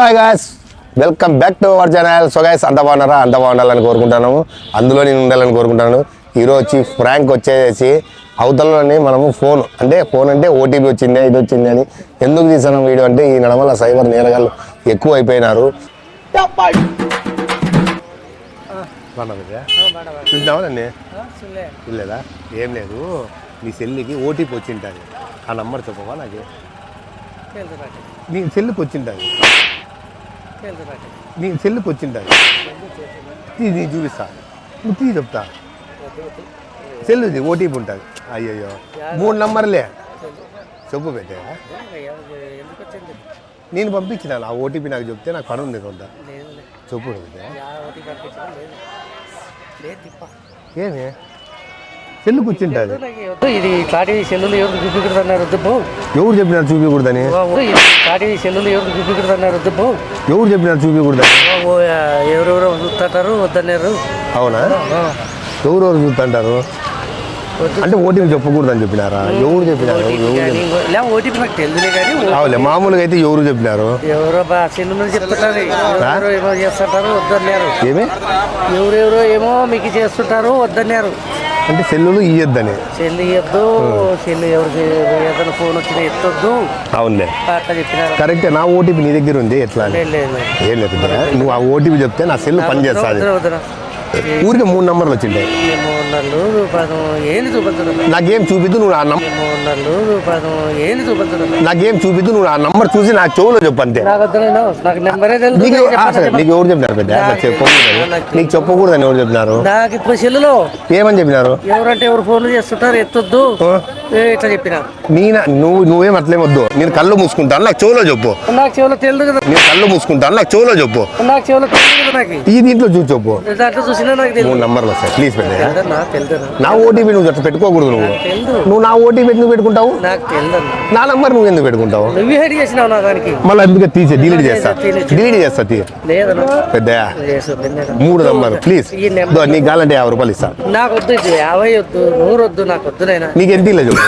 Hi guys welcome back to our channel so guys అంత బాగున్నారా? అంత బాగుండాలని కోరుకుంటున్నాము. అందులో నేను ఉండాలని కోరుకుంటున్నాను. ఈరోజు వచ్చి ఫ్రాంక్ వచ్చేసి అవతలలోని మనము ఫోన్ అంటే ఫోన్ అంటే ఓటీపీ వచ్చింది ఇది వచ్చింది అని ఎందుకు తీసాను వీడియో అంటే ఈ నడమల సైబర్ నేరగాళ్ళు ఎక్కువ అయిపోయినారు. లేదా ఏం లేదు. నీ సెల్లికి ఓటీపీ వచ్చింటుంది ఆ నంబర్ చెప్పవా నాకు? నీ సెల్లుకి వచ్చింటుంది నీ సెల్లుకి తీ నీ చూపిస్తా. నువ్వు తీ చెప్తా. సెల్లుది ఓటీపీ ఉంటుంది. అయ్యయ్యో. మూడు నంబర్లే. చెప్పు పెట్టే నేను పంపించిన ఆ ఓటీపీ నాకు చెప్తే నాకు పని ఉంది కొంత. చెప్పు ఏమి? నాకు వద్దు ఇది కాటి సెల్లులు ఎవరు చూపించకూడదు అన్నారు వద్దు ఎవరు చెప్పినారు చూపించకూడదని? కాటి సెల్లులు ఎవరు చూపించకూడదు అన్నారు వద్దు ఎవరు చెప్పినారు చూపించకూడదని? ఎవరెవరో చూస్తుంటారు వద్దన్నారు. అవునా? ఎవరెవరు చూస్తుంటారు? అంటే ఓటీపీ చెప్పకూడదని చెప్పినారా? ఎవరు చెప్పినారు? ఎవరు చెప్పి- లే ఓటీపీ నాకు తెలియదులే కానీ అవులే మామూలుగా అయితే ఎవరు చెప్పినారు? ఎవరో చెప్తుంటారు. ఎవరెవరో ఏమో చేస్తుంటారు వద్దన్నారు. ఏమి? ఎవరెవరో ఏమో మీకు చేస్తుంటారు వద్దన్నారు. అంటే సెల్లులు ఇయ్యొద్దని. సెల్లు ఇవ్వద్దు సెల్లు ఎవరికి ఏదైనా ఫోన్ వచ్చినా ఎత్తొద్దు. అవునులే. అట్లా చెప్పినారు కరెక్టే నా ఓటీపీ నీ దగ్గర ఉంది ఎట్లా ఏం లేదు. నువ్వు ఆ ఓటీపీ చెప్తే నా సెల్ పని చేస్తుంది. వద్దురా, వద్దురా. ఊరికి మూడు నంబర్లు వచ్చింటాయి. చూపించడం? నాకేం చూపిద్దు నువ్వు ఆ నంబర్ నాకేం చూపిద్దు నువ్వు ఆ నంబర్ చూసి నా చెవులో చెప్పు అంతే. నాకు నాకు నీకు నాకు. నీకు ఎవరు చెప్పినారు పెద్ద? నీకు చెప్పకూడదని ఎవరు చెప్పినారు? నాకు ఇప్పుడు సెల్లులో ఏమని చెప్పినారు? ఎవరంటే ఎవరు ఫోన్లు చేస్తుంటారు ఎత్తొద్దు. ఇట్లా చెప్పిన నీన నువ్వు నువ్వేం అట్లేం వద్దు. నేను కళ్ళు మూసుకుంటాను నాకు చెవులో చెప్పు. నాకు చెవులో తెలియదు కదా. నేను కళ్ళు మూసుకుంటాను నాకు చెవులో చెప్పు. నాకు చెవులో తెలియదు కదా నాకు. ఈ దీంట్లో చూసి చెప్పు. దాంట్లో చూసినా నాకు తెలియదు మూడు నంబర్లు వస్తాయి. ప్లీజ్ పెట్టే నాకు తెలియదు నా ఓటీపీ నువ్వు అట్లా పెట్టుకోకూడదు నువ్వు. తెలియదు నువ్వు నా ఓటీపీ ఎందుకు పెట్టుకుంటావు? నాకు తెలియదు నా నంబర్ నువ్వు ఎందుకు పెట్టుకుంటావు? నువ్వే హెడ్ చేసినావు నా దానికి. మళ్ళీ అందుకే తీసే డిలీట్ చేస్తా. డిలీట్ చేస్తా తీ లేదన్నా. మూడు నంబర్ ప్లీజ్. ఈ నెంబర్ దో, నీకు కావాలంటే యాభై రూపాయలు ఇస్తా. నాకు వద్దు ఇది యాభై వద్దు నూరు వద్దు నాకు వద్దు నాయనా. నీకు ఎంత ఇల్లు చెప్పు.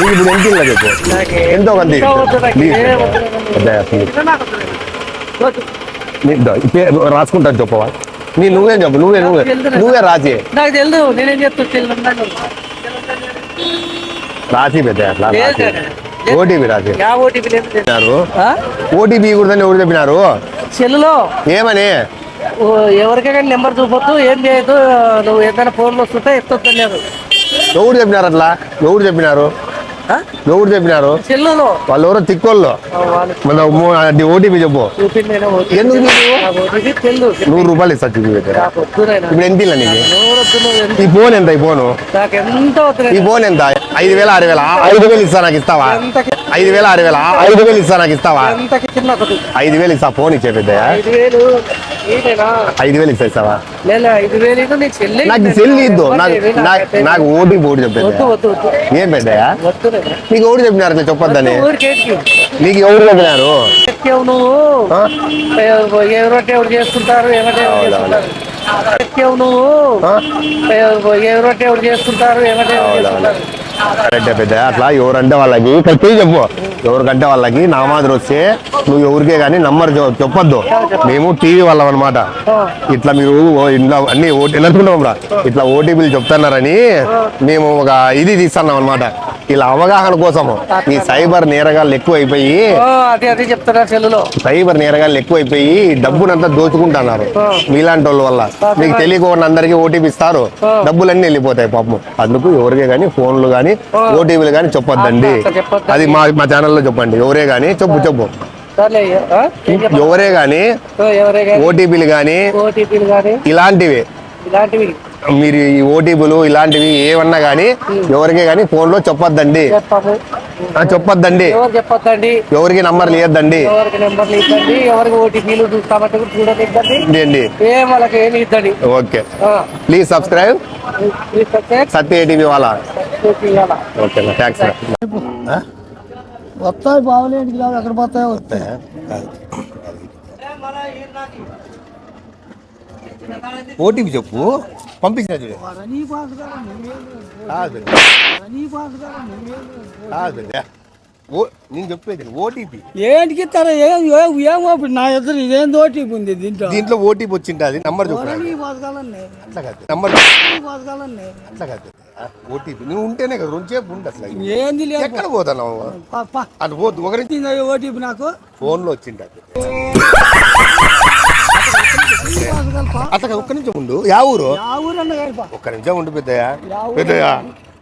నీకు ఇప్పుడు ఎంత ఇల్లు చెప్పు. నాకు ఎంతో కొంత ఎంతో వద్దు నాకు ప్లీజ్. ఏం వద్దు నాయనా. పెద్దయ్య, ప్లీజ్. ఇంకా నాకు. వద్దు నాయనా. వద్దు. నీ- దో, ఈ పేరు రాసుకుంటాను చెప్పవా? నీ నువ్వేం చెప్పు నువ్వే నువ్వే. నువ్వే రాసి నాకు తెలియదు నేనేం చెప్తా తెలియదు నాకు. రాసి పెద్ద అట్లా. ఓటీపీ రాసి ఓటీపీ ఇవ్వకూడదని ఎవరు చెప్పినారు? సెల్లులో. ఏమని? ఎవరికైనా నెంబర్ చూపొద్దు ఏం చేయొద్దు నువ్వు ఏదైనా ఫోన్లు వస్తుంటే ఎత్తొద్దు అన్నారు. ఎవరు చెప్పినారు అట్లా? ఎవరు చెప్పినారు? ఎవరు చెప్పినారు? వాళ్ళు ఎవరో తిక్కోళ్ళు. మన ఓటీపీ చెప్పు. ఎందుకు నూరు రూపాయలు ఇస్తా చూపి. ఇప్పుడు ఎంత నీకు? ఈ ఫోన్ ఎంత ఈ ఫోను? ఈ. ఫోన్ ఎంత? ఐదు వేల ఆరు వేల? ఐదు వేలు ఇస్తా నాకు ఇస్తావా? ఐదు వేల ఆరు వేల? ఐదు వేలు ఇస్తా నాకు ఇస్తావా. ఐదు వేలు ఇస్తా ఫోన్ ఇచ్చే పెద్ద ఐదు వేలు ఇస్తావా నీకు చెల్లి నాకు ఓటీపీ ఓడి చెప్పేది. ఏం నాయనా. నీకు ఎవరు చెప్పినారు అట్లా చెప్పొద్దని. నీకు ఎవరు చెప్పినారు? ఎవరు ఎక్కావు నువ్వు. ఎవరు చేసుకుంటారు. కరెక్టే పెద్ద అట్లా ఎవరంటే వాళ్ళకి ఇక్కడ చెప్పు. ఎవరికంటే వాళ్ళకి నా మాదిరి వస్తే నువ్వు ఎవరికే కానీ నంబర్ చెప్పొద్దు. మేము టీవీ వాళ్ళం అనమాట ఇట్లా మీరు ఇంట్లో అన్ని ఓటీ ఎన్నుకుంటాం రా ఇట్లా ఓటీపీలు చెప్తున్నారని మేము ఒక ఇది తీస్తున్నాం అనమాట ఇలా అవగాహన కోసము ఈ సైబర్ నేరగాళ్ళు ఎక్కువ అయిపోయి ఓ, అదే అదే చెప్తున్నారు సెల్లులో. సైబర్ నేరగాళ్ళు ఎక్కువైపోయి డబ్బునంతా దోచుకుంటున్నారు. మీలాంటి వాళ్ళ వల్ల. మీకు తెలియకుండా అందరికీ ఓటీపీ ఇస్తారు. డబ్బులన్నీ వెళ్ళిపోతాయి పాపం. అందుకు ఎవరికే కానీ ఫోన్లు కానీ ఓటీపీలు కానీ చెప్పొద్దండి. అది మా మా ఛానల్లో చెప్పండి. ఎవరే కానీ చెప్పు చెప్పు? ఎవరే కానీ ఓటీపీలు కానీ ఇలాంటివి. ఇలాంటివి. మీరు ఈ ఓటీపీలు ఇలాంటివి ఏమన్నా కానీ ఎవరికే కానీ ఫోన్లో చెప్పొద్దండి. చెప్పొద్దండి. ఎవరు చెప్పొద్దండి? ఎవరికి నంబర్లు ఇవ్వద్దండి ఎవరికి నెంబర్లు ఇద్దండి ఎవరికి ఓటీపీలు చూస్తామంటే కూడా చూడనిద్దండి ఇదండి ఏం వాళ్ళకి ఏమి ఇద్దండి okay. Please subscribe Satya ATV వాళ్ళ. ఓకే థ్యాంక్స్ వస్తాయి బాగులేంటికి రావు. ఎక్కడ పోతాయో ఓటీపీ చెప్పు. పంపించిన చూడు కాదు కాదు బిడ్డ. ఓ నేను చెప్పేది ఓటీపీ. ఏంటికి ఇస్తారా ఏం ఏం నా ఎదురు ఇదేం ఓటీపీ ఉంది దీంట్లో? దీంట్లో ఓటీపీ వచ్చింటుంది నంబర్ చెప్పు ఈ బతకాలండి అట్లా కాదు నంబర్ అట్లా కాదు. ఓటీపీ. నువ్వు ఉంటేనే కదా రెండు సేపు ఉండు అసలు. ఏంది లేదు. ఎక్కడ పోతున్నావు పా, పా. అటు పోద్దు ఒకరి ఓటీపీ నాకు? ఫోన్లో వచ్చింటది. అట్లా. ఒక్క నిమిషం ఉండు. యా ఊరు. ఒక్క నిమిషం ఉండు పెద్దయ్య. పెద్దయ్య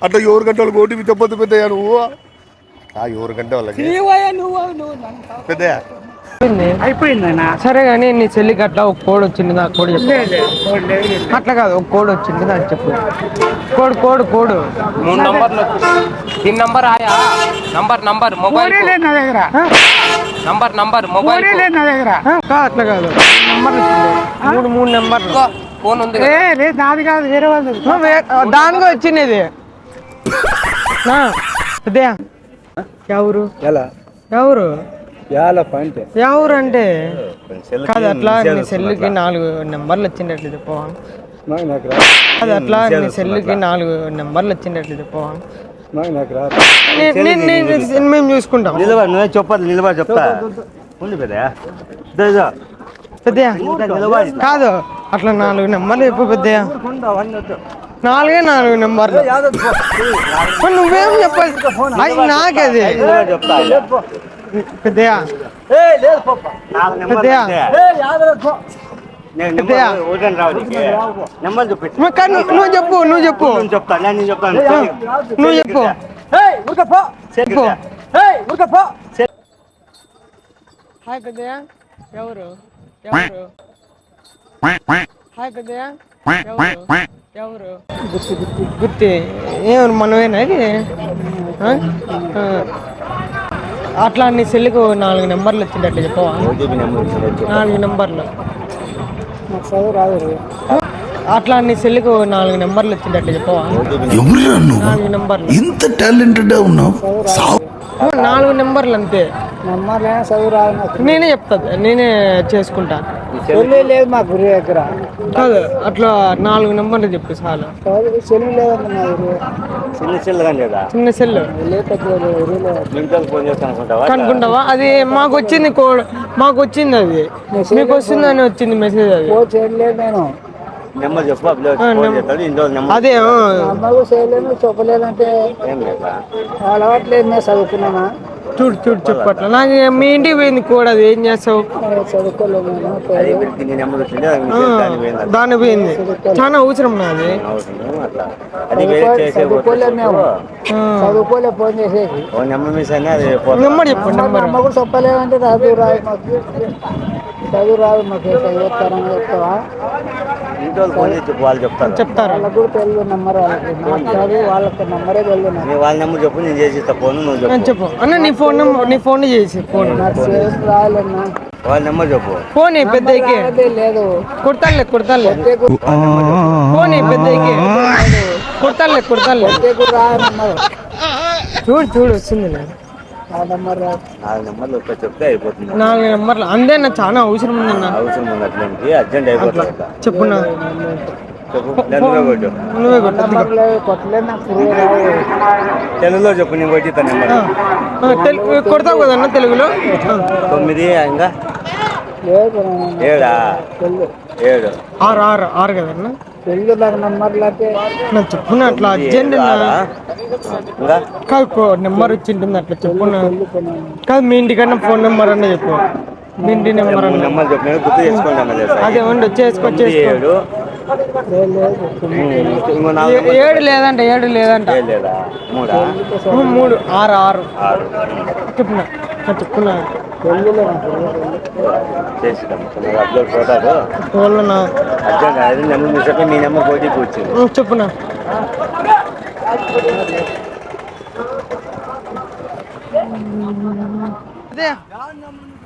అట్లా ఎవరు గంట వాళ్ళకి ఓటీపీ చెప్పొద్దు పెద్దయ్య నువ్వు? ఆ ఎవరు గంట వాళ్ళకి. పెద్దయ్య. అయిపోయిందన్నా సరే కానీ నీ చెల్లికి అట్లా ఒక కోడ్ వచ్చింది నాకు కోడ్ చెప్పు. అట్లా కాదు ఒక కోడ్ వచ్చింది నాకు చెప్పు. Code code code. మూడు నంబర్లు దీని నంబర్ ఆయా? నంబర్ నంబర్ మొబైల్ నా దగ్గర. నంబర్ నంబర్ మొబైల్ నా దగ్గర. అట్లా కాదు. వచ్చింది మూడు మూడు నెంబర్లు. ఫోన్ ఉంది కదా. లేదు నాది కాదు వేరే వాళ్ళు దానిగా వచ్చినది అదే ఎవరు ఎవరు ఎవరు అంటే? కాదు అట్లా నీ సెల్లుకి నాలుగు నెంబర్లు వచ్చిండట్లు చెప్పవా కాదు అట్లా నీ సెల్లుకి నాలుగు నెంబర్లు వచ్చిండట్లు చెప్పవా నే- నే- నే- మేము చూసుకుంటాం. నిలబడి నువ్వే చెప్పదు నిలబడి చెప్తా. ఉంది పెద్ద పెద్దయ్య? కాదు? అట్లా నాలుగు నెంబర్లు చెప్పు పెద్దయ్య. నాలుగే నాలుగు నెంబర్లు. నువ్వేం చెప్పాలి? అది నాకది చెప్తా పెద్దయ్య. పెద్దయ్య. నువ్వు చెప్పు నువ్వు చెప్పు. నువ్వు చెప్పు. చెప్పు. హాయ్ పెద్దయ్య. ఎవరు? ఎవరు హాయ్ పెద్దయ్య ఎవరు గుర్తు గుర్తు గుర్తి ఏమరు మనమేనా ఇది ఆ? ఆ. అట్లా నీ సెల్లుకు నాలుగు నెంబర్లు వచ్చిందట్టు చెప్పవా? నాలుగు నెంబర్లు అట్లా నీ సెల్లుకు నాలుగు నెంబర్లు. వచ్చిందట్టు చెప్పవా నాలుగు నెంబర్లు ఇంత టాలెంటెడ్ ఉన్నావు నాలుగు నెంబర్లు అంతే. చదువు రాదు నేనే చెప్తా నేనే చేసుకుంటా. చెల్లి లేదు మా గురి దగ్గర. కాదు అట్లా నాలుగు నెంబర్లు చెప్పు చాలు. చెల్లి గురి. చిన్న చిల్లగా లేదా? చిన్న సెల్ లేకపోతే ఊరిలో. ఇంట్లో ఫోన్ చేస్తాను అనుకుంటావా కనుక్కుంటావా? అది మాకు వచ్చింది కోడ్ మాకు వచ్చింది అది. మీకు వస్తుందని వచ్చింది మెసేజ్ అది. ఓ చేయలేదు నేను. నెంబర్ చెప్పు అదే ఆ. అమ్మకు చేయలేను చెప్పలేదంటే ఏం లేదా? అలవాట్లేదు మేము చదువుకున్నామా? చూడు చూడు చెప్పు అట్లా. నాకు మీ ఇంటికి పోయింది కోడ్ అది ఏం చేస్తావు. దాని పోయింది చాలా అవసరం నాది. చదువుకోలే ఫోన్ చేసేది. ఓ నెంబర్ చెప్పలేదంటే చదువు రాదు మాకు. చదువు రాదు మాకు. చెప్తావా? ఇంట్లో వాళ్ళు ఫోన్ చేసి చెప్పు వాళ్ళు చెప్తారు. చెప్తారు. వాళ్ళకు కూడా తెలియదు నెంబర్ వాళ్ళకి. నాకు చదువు వాళ్ళకి నెంబరే తెలియదు. నాకు నీ వాళ్ళ నెంబర్ చెప్పు నేను చేసి ఇస్తా ఫోన్ నువ్వు చెప్పు. చెప్పు. అన్న నీ ఫోన్ నెంబర్ నీ ఫోన్ చేసి ఫోన్. నాకు వాళ్ళ నెంబర్ చెప్పు. ఫోన్ పెద్దకి అదే లేదు. కుడతానులే కుడతానులే. ఫోన్ పెద్దకి కుడతానులే కుడతానులే. అంతే కూడా రా నెంబర్. చూడు చూడు వచ్చింది రాదు నాలుగు నెంబర్లు చెప్తే అయిపోతుంది. నాలుగు నెంబర్లు. అందే నా చాలా అవసరం ఉందన్న. అవసరం ఉంది అట్లాంటి అర్జెంట్ అయిపోతుంది చెప్పు నువ్వే తెలుగులో చెప్పు నేను కొట్టి నెంబర్ కొడతావు కదన్న తెలుగులో? తొమ్మిది ఇంకా. ఏడా? ఏడు. ఆరు ఆరు ఆరు కదన్న? తెలు నాకు నెంబర్లు అంటే నా చెప్పున్నా అట్లా అర్జెంట్ కాదు కో- నెంబర్ వచ్చింటుంది అట్లా చెప్పున్నా కాదు మీ ఇంటికన్నా ఫోన్ నెంబర్ అన్న చెప్పు. మీ ఇంటి నెంబర్ నెంబర్ చెప్పిన అదే ఉండు చేసుకో ఏడు. లేదంట ఏడు లేదంట. మూడా? ఆరు ఆరు. ఆరు. చెప్పున్నా నా చెప్పున్నా తెల్లులో నాకు చేసిద్దాం అప్లోడ్ పోతాడు ఫోన్లో నా అర్జెంట్ అది నెంబర్ మిస్ మీ నెంబర్ కోటి వచ్చింది ఉం, చెప్పున్నా అదే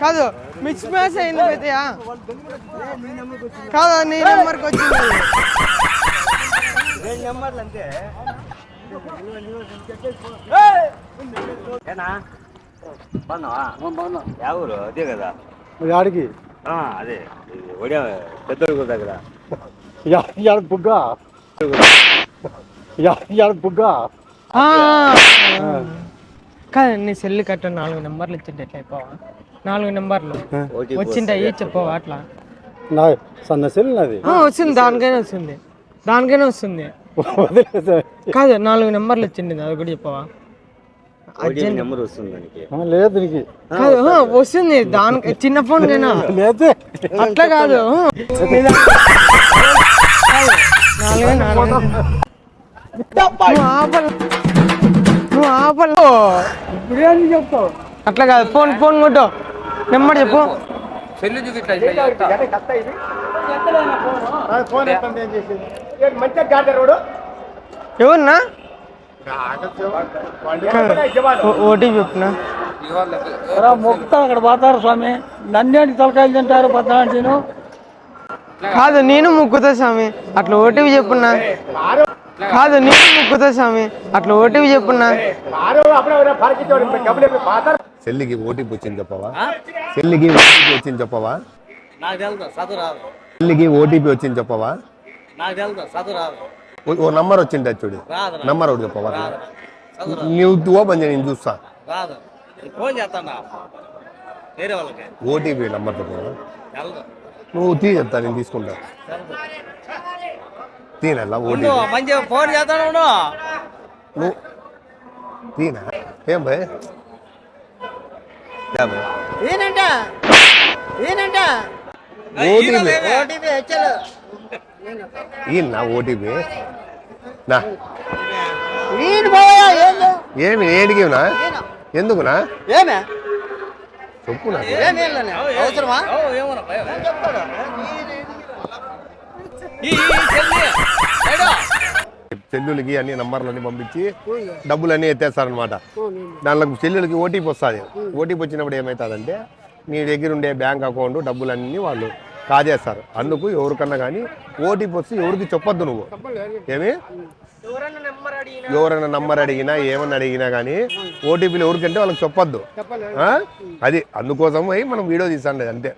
కాదు మిక్స్ మ్యాచ్ అయింది పెద్దయా కాదు నీ నెంబర్కి వచ్చింది? నెంబర్లు అంతే. బాగున్నావా? ఊరు అదే కదా. యాడికి? ఆ, అదే ఒడియా పెద్దోడు దగ్గర యాడ బుగ్గ యాడ బుగ్గ ఆ, కాదు నీ సెల్ కట్ట నాలుగు నెంబర్లు ఇచ్చింటే ఎట్లా అయిపోవా నాలుగు నెంబర్లు వచ్చింటాయి చెప్పవా అట్లా నా సన్న సెల్ నాది ఆ, వస్తుంది దానికైనా వస్తుంది దానికైనా వస్తుంది కాదు నాలుగు నెంబర్లు వచ్చింది అది కూడా చెప్పవా నెంబర్ వస్తుంది దానికి. లేదు దీనికి కాదు ఆ, వస్తుంది. దానికి చిన్న ఫోన్ కైనా లేదు. అట్లా కాదు. నువ్వు ఆపల ఆపల చెప్తావు అట్లా కాదు. ఫోన్ ఫోన్ కొట్టు. నెంబర్ చెప్పు. సెల్లు. ఎవరున్నా? ఓటీపీ చెప్తున్నా మొత్తం అక్కడ పోతారు స్వామి నన్నేంటి తలకాయలు తింటారు పద్నాలుగు కాదు నేను ముక్కుతా స్వామి అట్లా ఓటీపీ చెప్పున్నా కాదు నేను ముక్కుతా స్వామి అట్లా ఓటీపీ చెప్పున్నా చెల్లికి ఓటీపీ వచ్చింది చెప్పవా చెల్లికి ఓటీపీ వచ్చింది చెప్పవా చెల్లికి ఓటీపీ వచ్చింది చెప్పవా నాకు తెలుసు చదువు రాదు ఓ- నంబర్ వచ్చింది చూడు. నంబర్ ఒకటి చెప్పవా నువ్వు ఓపెన్ చేయి నేను చూస్తా. ఫోన్ చేస్తాను వేరే వాళ్ళకి. ఓటీపీ నంబర్ చెప్పవా నువ్వు తీ చెప్తా నేను తీసుకుంటా. తీనల్లా ఓటీపీ? మంచిగా ఫోన్ చేస్తాను నువ్వు తీనా? ఏం భయ్? భయ్? ఏనంట ఏనంట ఓటీపీ. ఈయన ఓటీపీ? నా. ఏమి ఏడికినా ఎందుకునా? ఏమే? చెప్పు నాకు. ఏమేం అవసరమా? చెల్లులకి అన్ని నంబర్లన్నీ పంపించి డబ్బులన్నీ ఎత్తేస్తారనమాట దానిలో చెల్లులకి ఓటీపీ వస్తుంది. ఓటీపీ వచ్చినప్పుడు ఏమవుతుందంటే నీ దగ్గర ఉండే బ్యాంక్ అకౌంట్ డబ్బులన్నీ వాళ్ళు కాజేస్తారు. అందుకు ఎవరికన్నా కానీ ఓటీపీ వస్తే ఎవరికి చెప్పొద్దు నువ్వు. ఏమి? ఎవరైనా నంబర్ అడిగినా ఏమన్నా అడిగినా కానీ ఓటీపీలు ఎవరికంటే వాళ్ళకి చెప్పొద్దు. ఆ? అది అందుకోసం మనం వీడియో తీస్తాండి అంతే.